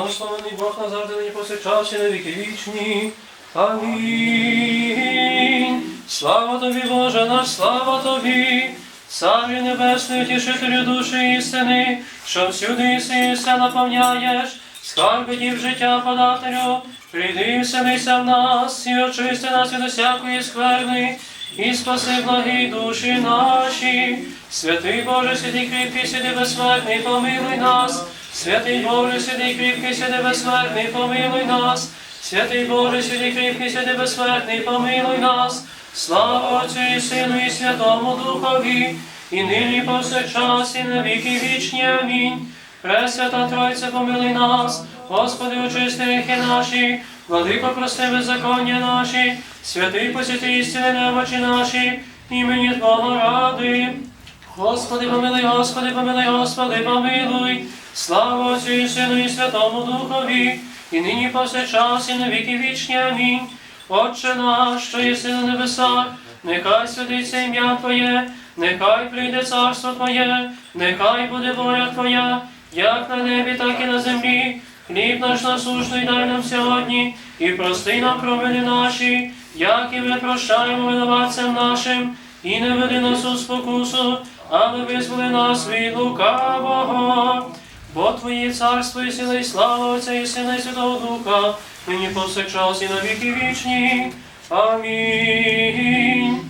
Благословений Бог назавжди нині повсякчас і на віки вічні. Амінь. Слава тобі, Боже наш, слава тобі. Царю небесний, утішителю душі істини, що всюди іси все наповняєш, скарби дів життя подателю, прийди вселися в нас, і очисти нас від усякої скверни, і спаси благі душі наші. Святий Боже, святий кріпкий, святий безсмертний, помилуй нас. Святий Боже, святий кріпкий, святий безсмертний, помилуй нас. Святий Боже, святий кріпкий, святий безсмертний, помилуй нас. Слава Отцю і Сину, і Святому Духові, і нині повсякчас, і на віки вічні. Амінь. Пресвята Тройця, помилуй нас, Господи, очисти гріхи наші, владико прости беззаконня наші, святий посвяти істини немочі наші, імені Твого ради. Господи, помилуй, Господи, помилуй, Господи, помилуй. Слава Отцю і Сину і Святому Духові, і нині повсякчас, і на віки вічні. Амінь. Отче наш, що єси на небесах, нехай святиться ім'я Твоє, нехай прийде царство Твоє, нехай буде воля Твоя, як на небі, так і на землі. Хліб наш насушний дай нам сьогодні, і прости нам провини наші, як і ми прощаємо винуватцям нашим, і не веди нас у спокусу, але визволи нас від лукавого. Бо Твоє царство і сила, і слава Отця і Сина, і Святого Духа, нині повсякчас і на віки вічні. Амінь.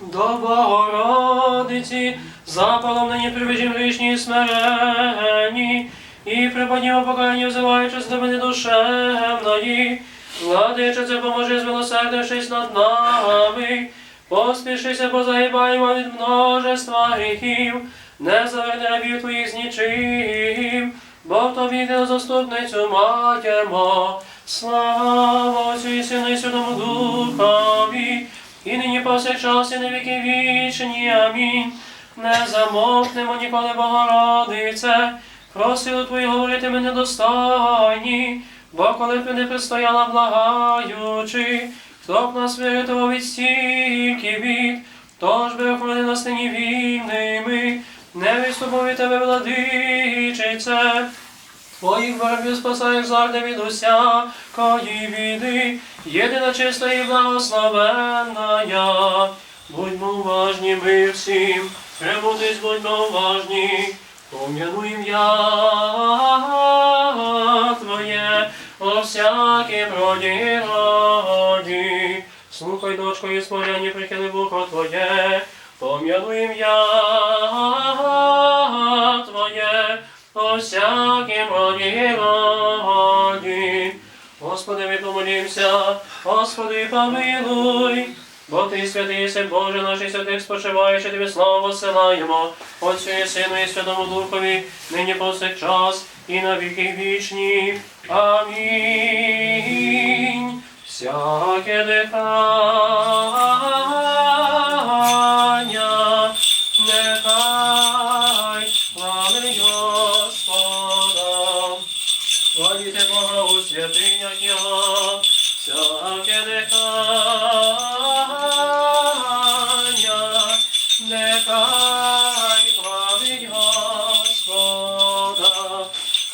До Богородиці, запалом нині приведім грішні і смиренні, і припаднімо покаяння, взиваючись до мене душевної. Владичице, поможи, змилосердившись над нами, поспішися, позагибаємо від множества гріхів, не заверни рабів твоїх з нічим, бо тобі ти заступницю маємо. Слава Отцю і Сину і Святому Духові, і нині повсякчас і на віки вічні. Амінь. Не замовкнемо ніколи, Богородице, просили Твої говорити ми недостойні, бо коли б не пристояла благаючи, хто б нас врятував від стільки від, тож би охорони нас нині вільними, не від тебе, владичице. Твоїх ворогів спасаєш завжди від усякої біди, єдина чиста і благословенна. Будьмо уважні ми всім, премудрість будьмо уважні, пом'яну ім'я Твоє, о всякім роді роді. Слухай, дочко, і смирянні прихили вухо Твоє, пом'яну ім'я Господи, ми помолімся, Господи, помилуй. Бо ти святий Син Боже наш і святих спочиваєш, тобі славу посилаємо, Отцю і Сину і Святому Духові, нині повсякчас і на віки вічні. Амінь. Всяке дихання,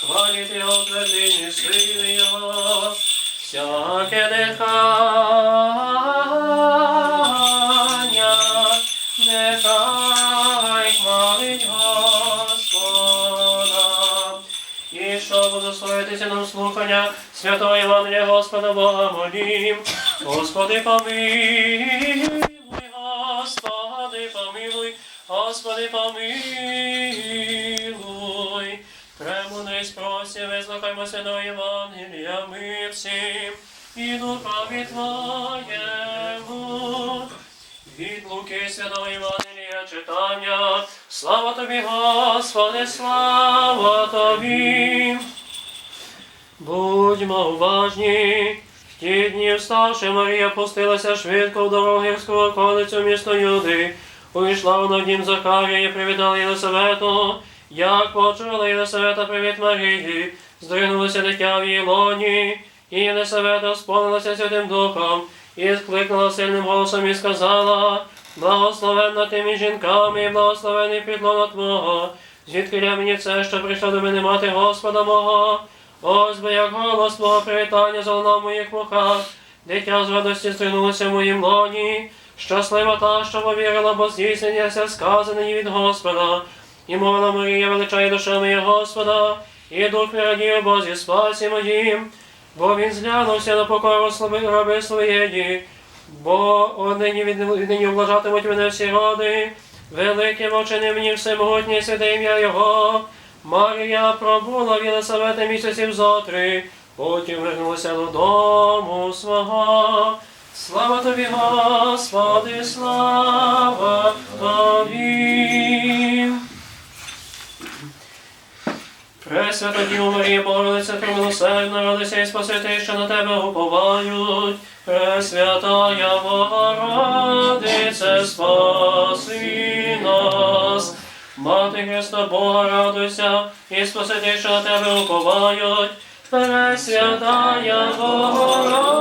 Його твердині сили Його, всяке дихання, нехай хвалить Господа. І що благословитися нам слухання святого Євангелія Господа Бога молім. Господи, помилуй, Господи, помилуй, Господи, помилуй. Просі, вислухаймося до Євангелія ми всім, і духові Твоєму. Від Луки Святого Євангелія читання. Слава тобі, Господи, слава тобі. Будьмо уважні. В ті дні вставши, Марія пустилася швидко в дорогу гірську околицю місто Юди. Увійшла вона в дім Захарія і привітала Єлисавету. Як почула Єлисавета привіт Марії, здринулося дитя в її лоні, і Єлисавета сповнилася Святим Духом, і скликнула сильним голосом і сказала, благословенна ти між жінками, і благословений підлона Твого, звідки мені це, що прийшла до мене мати Господа мого, Ось би як голос твого привітання залунав в моїх вухах, дитя з радості стринулося в моїм лоні. Щаслива та, що повірила, бо здійснення сказане від Господа. І мовила Марія величає душа моя Господа, і дух мій радіє Бозі спасі моїм, бо він зглянувся на покору раби своєї, бо однині віднині облажатимуть мене всі роди, велике вочини мені всемогутнє святе ім'я Його. Марія пробула в Єлисавети місяців зо три, потім вернулася додому свого. Слава тобі, Господи, слава тобі. Пресвята Діво Марія, Богородиця, примилосердна, радися і спасити, що на тебе уповають. Пресвятая Богородице, спаси нас. Мати Христа Бога, радуйся, і спасити, що на тебе уповають. Пресвятая Богородице,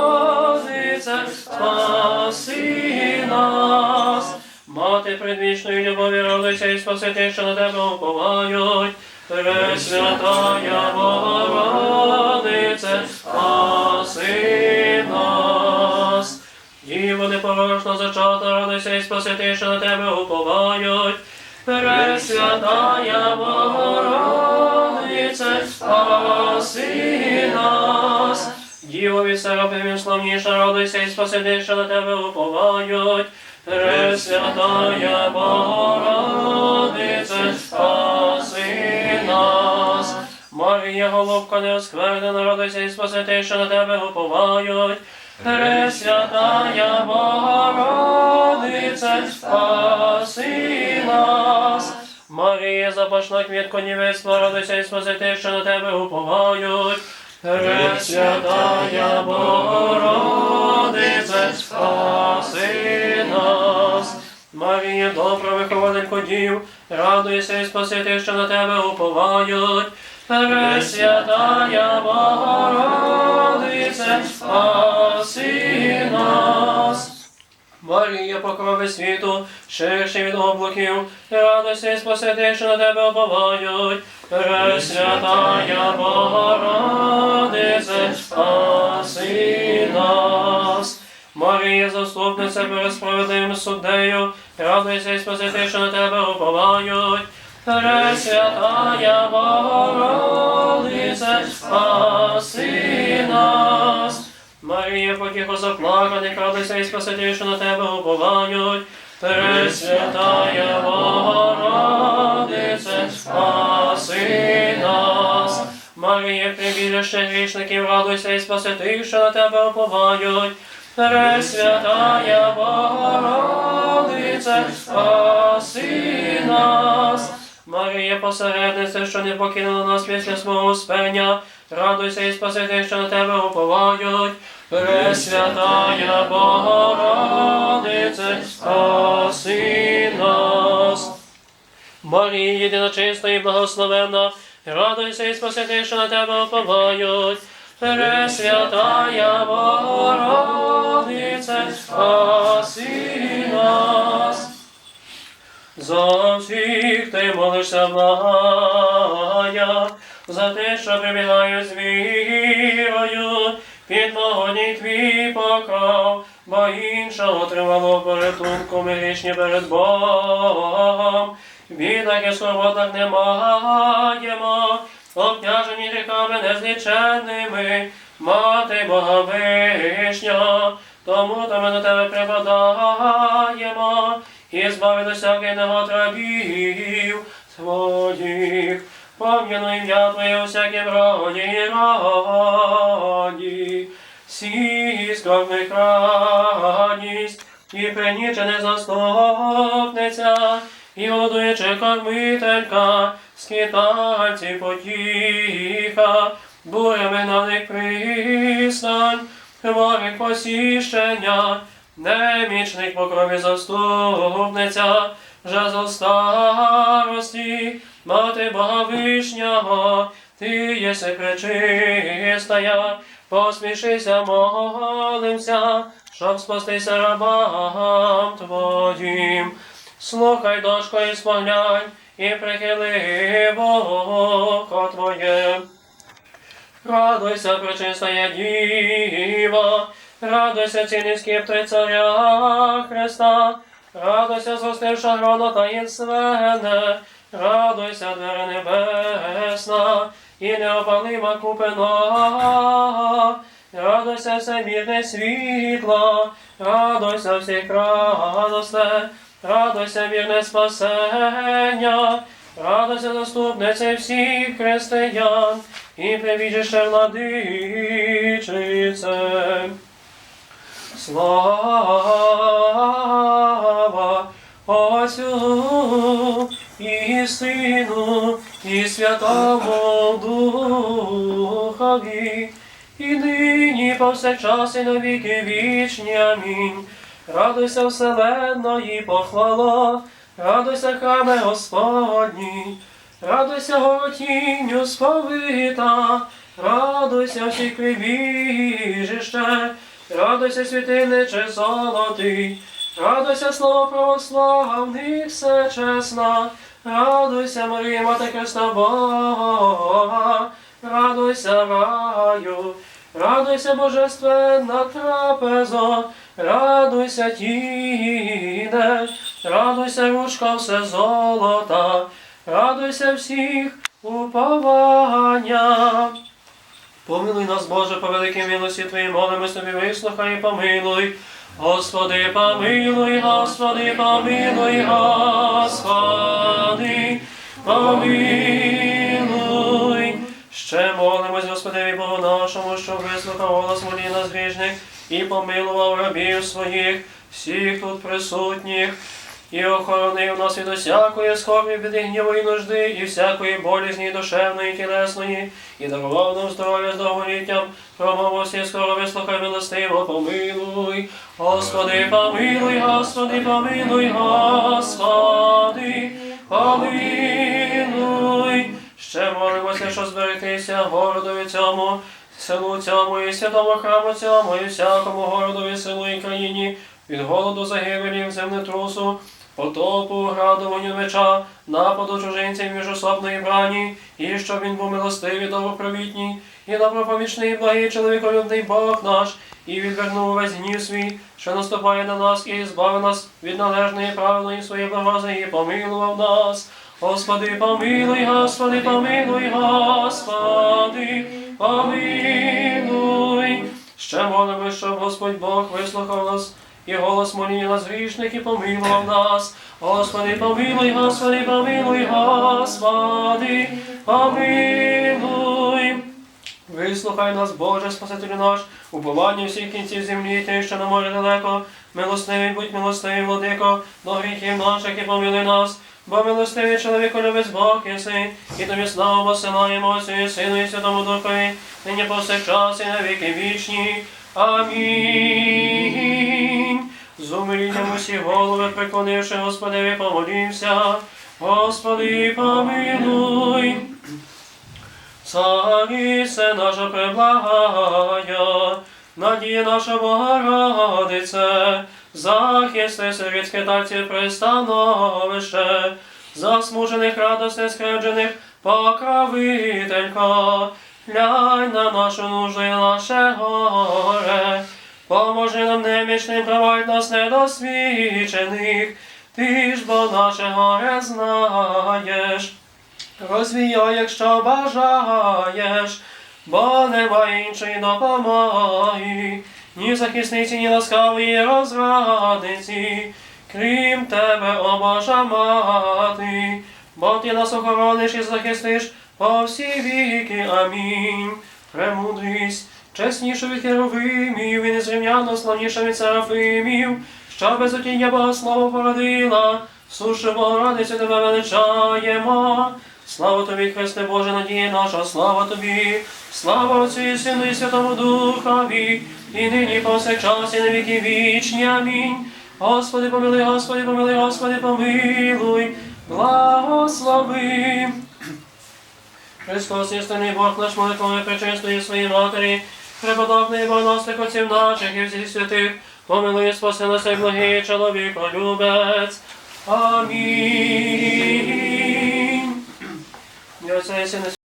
спаси нас. Мати предвічної любові, радуйся і спасити, що на тебе уповають. Пресвятая Богородице, спаси нас. Діво непорочно зачата, радуйся і спасити, що на тебе уповають. Пресвятая Богородице, спаси нас. Діво від серафимів славніша, радуйся і спасити, що на тебе уповають. Пресвятая Богородице, Марія, голубка неосквернена, радуйся і спасити, що на тебе уповають. Пресвятая Богородице, спаси нас. Марія, запашна квітко нівецтва, радуйся і спасити, що на тебе уповають. Пресвятая Богородице, спаси нас. Марія, добра вихователько дів, радуйся і спасити, що на тебе уповають. Пресвятая Богородице, спаси нас. Марія, покрови світу, ширші від облаків, радуйся і спасити, що на тебе уповають. Пресвятая Богородице, спаси нас. Марія, заступниця перед справедливим суддею, радуйся і спасити, що на тебе уповають. Пресвятая Богородице, спаси нас. Марія, потіхо заплаканих, радуйся і спасити, що на тебе уповають. Пресвятая Богородице, спаси нас. Марія, прибіжище грішників, радуйся і спасити, що на тебе уповають. Пресвятая Богородице, спаси нас. Посередниця, що не покинула нас після свого спення, радуйся і спасити, що на тебе уповають. Пресвятая Богородице, спаси нас. Марія, єдина чиста і благословенна, радуйся і спасити, що на тебе уповають. Пресвятая Богородице, спаси нас. За всіх ти молишся, благая, за те, що прибігають з вірою, під вогонь твій покров, бо іншого тривало порятунку. Ми перед Богом. Бідах і скорботах не маємо, обтяжені гріхами незліченними, мати Бога вишня, тому то ми до тебе припадаємо, і збави до всяких неготрабів своїх. Пом'яну ім'я Твоє у всякім роді і раді, всі скорбних радість, і прийнічене заступниця, і годуючи кормителька, скитальці потіха, бурями на них пристань, хворих посіщення, немічних по крові заступниця, жезл старості, мати Бога Вишнього, ти єси пречистая, посмішися, молимся, щоб спастися рабам твоїм. Слухай, дочко, і споглянь, і прихили вухо Твоє. Радуйся, пречистая Діва, радуйся, цінний скипти царя Христа, радуйся, зростивша грона таїнственне, радуйся, двері небесна, і неопалима купина, радуйся, всемірне світло, радуйся всіх радосте, радуйся, вірне спасення, радуйся, заступниця всіх християн, і прибіжище владичице. Слава Отцю і Сину, і Святому Духові, і нині повсякчас і на віки вічні. Амінь. Радуйся, вселенної похвала, радуйся, храме Господній, радуйся, горотінню сповита, радуйся, всі прибіжище, радуйся, світильниче золотий, радуйся, слово православних, все чесна, радуйся, Марія, Мати Христа Бога, радуйся, раю, радуйся, божественна трапезо, радуйся, тіне, радуйся, ручка все золота, радуйся всіх уповання. Помилуй нас, Боже, по великій милості Твоїй, молимось тобі, вислухай і помилуй. Господи, помилуй, Господи, помилуй, Господи, помилуй. Ще молимось, Господи, Богу нашому, щоб вислухав голос молі нас грішних і помилував рабів своїх, всіх тут присутніх. І охоронив нас від усякої скорбі, біди, гніву і нужди, і всякої болізні душевної, і тілесної, і дарував нам здоров'я з довголіттям, промову всі скоро вислухай милостиво, помилуй. Господи, помилуй, Господи, помилуй, Господи, помилуй. Ще молимося, що зберегтися городові цьому, селу цьому і святому храму цьому, і всякому городові селу і країні, від голоду загибелі, землетрусу, потопу, граду, вогню меча, нападу чужинців міжособної брані, і щоб він був милостивий, добропровітній, і добропомічний, благий чоловіколюбний Бог наш, і відвернув весь гнів свій, що наступає на нас, і збавив нас від належної правильної своєї благози, і помилував нас. Господи, помилуй, Господи, помилуй, Господи, помилуй. Ще молимо, щоб Господь Бог вислухав нас і голос моління грішних і помилував нас. Господи, помилуй, Господи, помилуй, Господи, помилуй. Вислухай нас, Боже, Спасителю наш, уповання всіх кінців землі, ти, що на морі далеко, милостивий, будь милостивий, владико, до гріхів наших і помилуй нас, бо милостивий чоловіко любець Бог єси, і тобі славу посилаємо і Сину і Святому Духові, нині повсякчас і на віки вічні. Амінь. З умилінням усі голови преклонивши, Господеві, помолімся. Господи, помилуй. Царице наша преблагая, надія наша Богородице, захисти серед скитальців пристановище, засмужених радостних скреджених покровителька, глянь на нашу нужду і наше горе, поможи нам немічним, провадь нас недосвідчених, ти ж бо наше горе знаєш. Розвіяй, якщо бажаєш, бо нема іншої допомоги, ні захисниці, ні ласкавої розрадниці, крім тебе, о Божа мати, бо ти нас охорониш і захистиш по всі віки. Амінь. Премудрість, чеснішу від херовимів і незрівняно славніша від серафимів, що без отіння Богослову породила, сушу Богородицю тебе величаємо. Слава тобі, Христе Боже, надія наша, слава тобі, слава Отцю і Сину і Святому Духові, і нині повсякчас, і на віки вічні. Амінь. Господи, помилуй, Господи, помилуй, Господи, помилуй, благослови. Христос, істинний Бог наш молитвами причистої своїй матері, преподобний богоностик отців наших і всіх святих, помилуй, спаси нас, і благий чоловіко, любець. Амінь.